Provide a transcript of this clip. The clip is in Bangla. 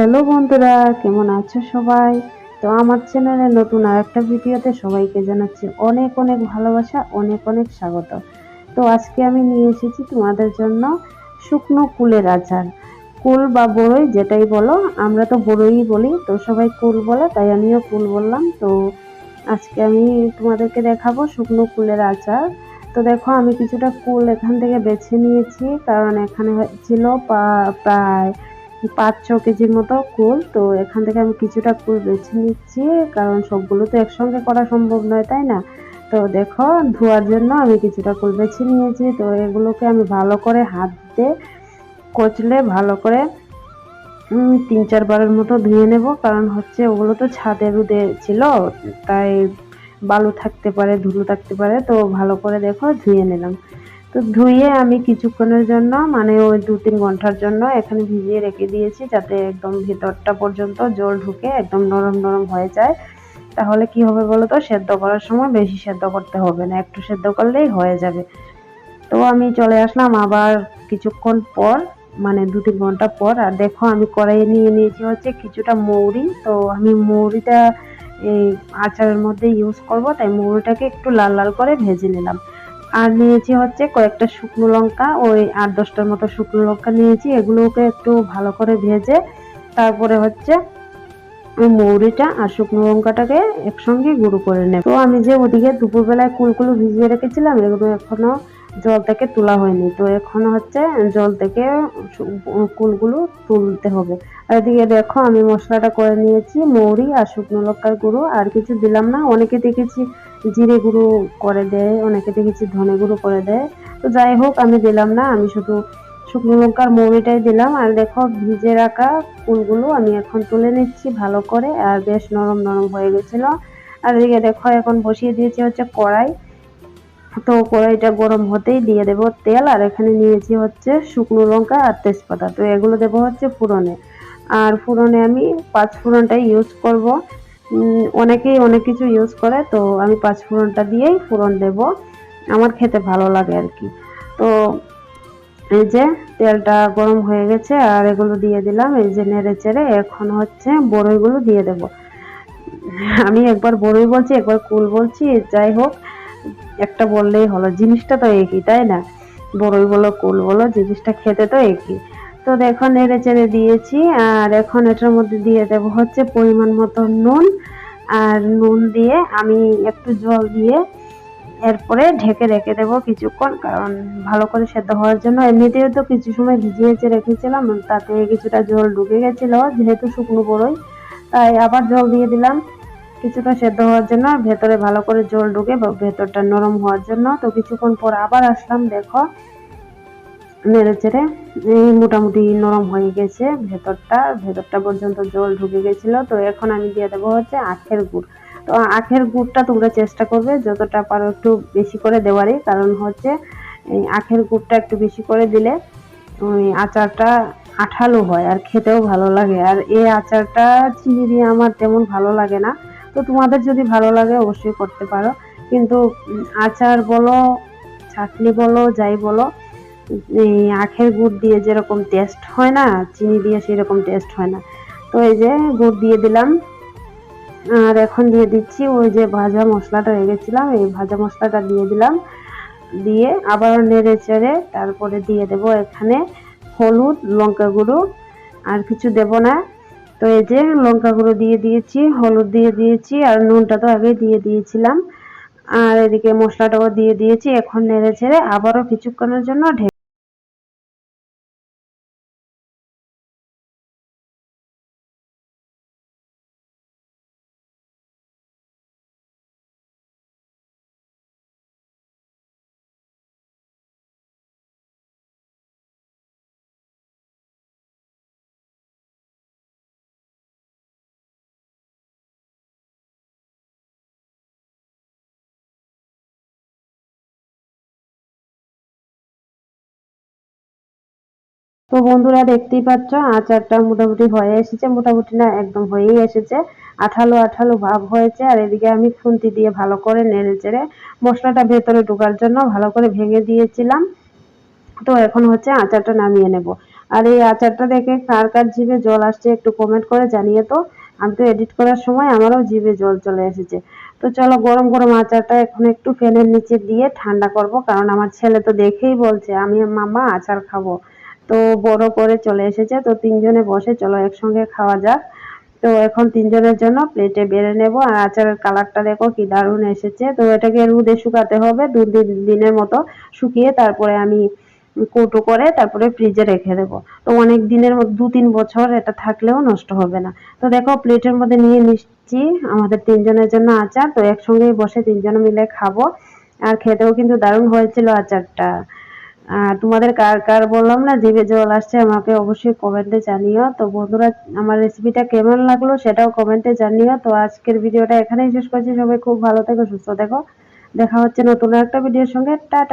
হ্যালো বন্ধুরা, কেমন আছো সবাই? তো আমার চ্যানেলে নতুন আর একটা ভিডিওতে সবাইকে জানাচ্ছি অনেক অনেক ভালোবাসা, অনেক অনেক স্বাগত। তো আজকে আমি নিয়ে এসেছি তোমাদের জন্য শুকনো কুলের আচার। কুল বা বড়ই যেটাই বলো, আমরা তো বড়ই বলি, তো সবাই কুল বলে, তাই আমিও কুল বললাম। তো আজকে আমি তোমাদেরকে দেখাবো শুকনো কুলের আচার। তো দেখো, আমি কিছুটা কুল এখান থেকে বেছে নিয়েছি, কারণ এখানে ছিল প্রায় পাঁচ, ছ কেজির মতো কুল। তো এখান থেকে আমি কিছুটা কুল বেছে নিচ্ছি, কারণ সবগুলো তো একসঙ্গে করা সম্ভব নয়, তাই না? তো দেখো, ধোয়ার জন্য আমি কিছুটা কুল বেছে নিয়েছি। তো এগুলোকে আমি ভালো করে হাত দিয়ে কচলে ভালো করে তিন চারবারের মতো ধুয়ে নেব, কারণ হচ্ছে ওগুলো তো ছাদে রুদে ছিল, তাই বালু থাকতে পারে, ধুলো থাকতে পারে। তো ভালো করে দেখো, ধুয়ে নিলাম। তো ধুয়ে আমি কিছুক্ষণের জন্য মানে ওই দু তিন ঘণ্টার জন্য এখানে ভিজিয়ে রেখে দিয়েছি যাতে একদম ভেতরটা পর্যন্ত জল ঢুকে একদম নরম নরম হয়ে যায়। তাহলে কি হবে বলো তো? সেদ্ধ করার সময় বেশি সেদ্ধ করতে হবে না, একটু সেদ্ধ করলেই হয়ে যাবে। তো আমি চলে আসলাম আবার কিছুক্ষণ পর মানে দু তিন ঘণ্টা পর। আর দেখো আমি কড়াইয়ে নিয়ে নিয়েছি হচ্ছে কিছুটা মৌরি। তো আমি মৌরিটা এই আচারের মধ্যে ইউজ করব, তাই মৌরিটাকে একটু লাল লাল করে ভেজে নিলাম। আর নিয়েছি হচ্ছে কয়েকটা শুকনো লঙ্কা, ওই আট দশটার মতো শুকনো লঙ্কা নিয়েছি, এগুলোকে একটু ভালো করে ভেজে তারপরে হচ্ছে মৌরিটা আর শুকনো লঙ্কাটাকে একসঙ্গে গুঁড়ো করে নেব। তো আমি যে ওদিকে দুপুরবেলায় কুলকুলো ভিজিয়ে রেখেছিলাম, এগুলো এখনও জল থেকে তোলা হয়নি। তো এখন হচ্ছে জল থেকে কুলগুলো তুলতে হবে। আর এদিকে দেখো আমি মশলাটা করে নিয়েছি, মৌরি আর শুকনো লঙ্কার গুঁড়ো, আর কিছু দিলাম না, অনেকে দেখেছি জিরে গুঁড়ো করে দেয়, অনেকে দেখেছি ধনে গুঁড়ো করে দেয়। তো যাই হোক, আমি দিলাম না, আমি শুধু শুকনো লঙ্কার মৌরিটাই দিলাম। আর দেখো, ভিজে রাখা ফুলগুলো আমি এখন তুলে নিচ্ছি ভালো করে, আর বেশ নরম নরম হয়ে গেছিল। আর এদিকে দেখো, এখন বসিয়ে দিয়েছি হচ্ছে কড়াই। তো কড়াইটা গরম হতেই দিয়ে দেব তেল, আর এখানে নিয়েছি হচ্ছে শুকনো লঙ্কা আর তেজপাতা। তো এগুলো দেবো হচ্ছে ফুরনে। আর ফুরনে আমি পাঁচ ফুরনটাই ইউজ করব। অনেকেই অনেক কিছু ইউজ করে, তো আমি পাঁচ ফোড়নটা দিয়েই ফোড়ন দেব। আমার খেতে ভালো লাগে আর কি। তো এই যে তেলটা গরম হয়ে গেছে, আর এগুলো দিয়ে দিলাম, এই যে নেড়ে চেড়ে এখন হচ্ছে বড়ইগুলো দিয়ে দেব। আমি একবার বড়ই বলছি, একবার কুল বলছি, যাই হোক, একটা বললেই হলো, জিনিসটা তো একই, তাই না? বড়ই বলো কুল বলো জিনিসটা খেতে তো একই। তো দেখো নেড়ে চেড়ে দিয়েছি, আর এখন এটার মধ্যে দিয়ে দেব হচ্ছে পরিমাণ মতো নুন, আর নুন দিয়ে আমি একটু জল দিয়ে এরপরে ঢেকে রেখে দেবো কিছুক্ষণ, কারণ ভালো করে সেদ্ধ হওয়ার জন্য। এমনিতেও তো কিছু সময় ভিজিয়েছে রেখেছিলাম, তাতে কিছুটা জল ঢুকে গেছিল, যেহেতু শুকনো বড়ই তাই আবার জল দিয়ে দিলাম। কিছুটা সেদ্ধ হওয়ার জন্য ভেতরে ভালো করে জল ঢুকে ভেতরটা নরম হওয়ার জন্য। তো কিছুক্ষণ পর আবার আসলাম, দেখো নেড়ে চেড়ে এই মোটামুটি নরম হয়ে গেছে ভেতরটা ভেতরটা পর্যন্ত জল ঢুকে গেছিল। তো এখন আমি দিয়ে দেবো হচ্ছে আখের গুড়। তো আখের গুড়টা তোমরা চেষ্টা করবে, যতটা পারো একটু বেশি করে দেওয়ারই। কারণ হচ্ছে এই আখের গুড়টা একটু বেশি করে দিলে ওই আচারটা আঠালো হয় আর খেতেও ভালো লাগে। আর এই আচারটা চিনি দিয়ে আমার তেমন ভালো লাগে না। তো তোমাদের যদি ভালো লাগে অবশ্যই করতে পারো। কিন্তু আচার বলো, চাটনি বলো, যাই বলো আখের গুড় দিয়ে যেরকম টেস্ট হয় না, চিনি দিয়ে সেরকম টেস্ট হয় না। তো এই যে গুড় দিয়ে দিলাম। আর এখন দিয়ে দিচ্ছি ওই যে ভাজা মশলাটা রেখেছিলাম এই ভাজা মশলাটা দিয়ে দিলাম। দিয়ে আবার নেড়ে চেড়ে তারপরে দিয়ে দেব এখানে হলুদ, লঙ্কা গুঁড়ো, আর কিছু দেব না। তো এই যে লঙ্কা গুঁড়ো দিয়ে দিয়েছি, হলুদ দিয়ে দিয়েছি, আর নুনটা তো আগে দিয়ে দিয়েছিলাম। আর এদিকে মশলাটাও দিয়ে দিয়েছি, এখন নেড়ে ছেড়ে আবারও কিছুক্ষণের জন্য তো বন্ধুরা দেখতেই পাচ্ছ, আচারটা মোটামুটি হয়ে এসেছে, মোটামুটি না একদম হয়েই এসেছে। আঠালো আঠালো ভাব হয়েছে, আর এদিকে আমি খুন্তি দিয়ে ভালো করে নেড়ে চেড়ে মশলাটা ভেতরে ঢোকার জন্য ভালো করে ভেঙে দিয়েছিলাম। তো এখন হচ্ছে আচারটা নামিয়ে নেব। আর এই আচারটা দেখে কার কার জিভে জল আসছে একটু কমেন্ট করে জানিয়ে তো। আমি তো এডিট করার সময় আমারও জিভে জল চলে এসেছে। তো চলো গরম গরম আচারটা এখন একটু ফ্যানের নিচে দিয়ে ঠান্ডা করব, কারণ আমার ছেলে তো দেখেই বলছে, আমি মামা আচার খাব। তো বড় করে চলে এসেছে। তো তিনজনে বসে, চলো একসঙ্গে খাওয়া যাক। তো এখন তিনজনের জন্য প্লেটে বেড়ে নেব। আর আচারের কালারটা দেখো কি দারুণ এসেছে। তো এটাকে রোদে শুকাতে হবে দু দিন দিনের মতো শুকিয়ে, তারপরে আমি কৌটো করে তারপরে ফ্রিজে রেখে দেবো। তো অনেক দিনের দু তিন বছর এটা থাকলেও নষ্ট হবে না। তো দেখো প্লেটের মধ্যে নিয়ে নিচ্ছি আমাদের তিনজনের জন্য আচার। তো একসঙ্গেই বসে তিনজন মিলে খাব। আর খেতেও কিন্তু দারুণ হয়েছিল আচারটা। তোমাদের কার কার বললাম না, জিভে জল আসছে, আমাকে অবশ্যই কমেন্টে জানিও। তো বন্ধুরা, আমার রেসিপিটা কেমন লাগল সেটাও কমেন্টে জানিও। তো আজকের ভিডিওটা এখানেই শেষ করছি। সবাই খুব ভালো থেকো, সুস্থ থেকো। দেখা হচ্ছে নতুন একটা ভিডিওর সঙ্গে। টাটা!